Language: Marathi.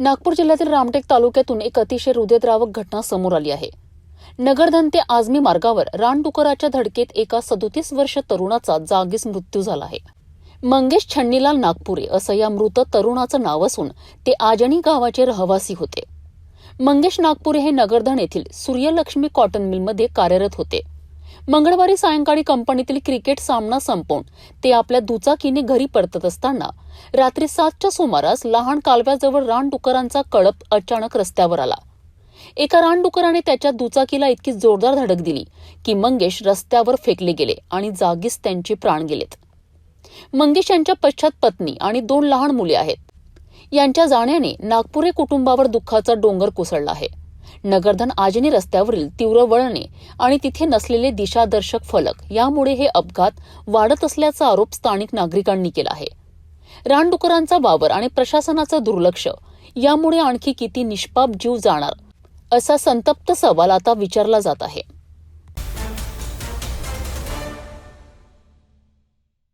नागपूर जिल्ह्यातील रामटेक तालुक्यातून एक अतिशय हृदयद्रावक घटना समोर आली आहे. नगरधन ते आजमी मार्गावर रानडुकराच्या धडकेत एका सदोतीस वर्ष तरुणाचा जागीच मृत्यू झाला आहे. मंगेश छन्नीलाल नागपुरे असं या मृत तरुणाचं नाव असून ते आजणी गावाचे रहिवासी होते. मंगेश नागपुरे हे नगरधन येथील सूर्यलक्ष्मी कॉटन मिलमध्ये कार्यरत होते. मंगळवारी सायंकाळी कंपनीतील क्रिकेट सामना संपवून ते आपल्या दुचाकीने घरी परतत असताना रात्री सातच्या सुमारास लहान कालव्याजवळ रानडुकरांचा कळप अचानक रस्त्यावर आला. एका रानडुकराने त्याच्या दुचाकीला इतकी जोरदार धडक दिली की मंगेश रस्त्यावर फेकले गेले आणि जागीच त्यांचे प्राण गेलेत. मंगेश यांच्या पश्चात पत्नी आणि दोन लहान मुले आहेत. यांच्या जाण्याने नागपुरे कुटुंबावर दुःखाचा डोंगर कोसळला आहे. नगरधन आजनी रस्त्यावरील तीव्र वळणे आणि तिथे नसलेले दिशादर्शक फलक यामुळे हे अपघात वाढत असल्याचा आरोप स्थानिक नागरिकांनी केला आहे. रानडुकरांचा वावर आणि प्रशासनाचं दुर्लक्ष यामुळे आणखी किती निष्पाप जीव जाणार असा संतप्त सवाल आता विचारला जात आहे.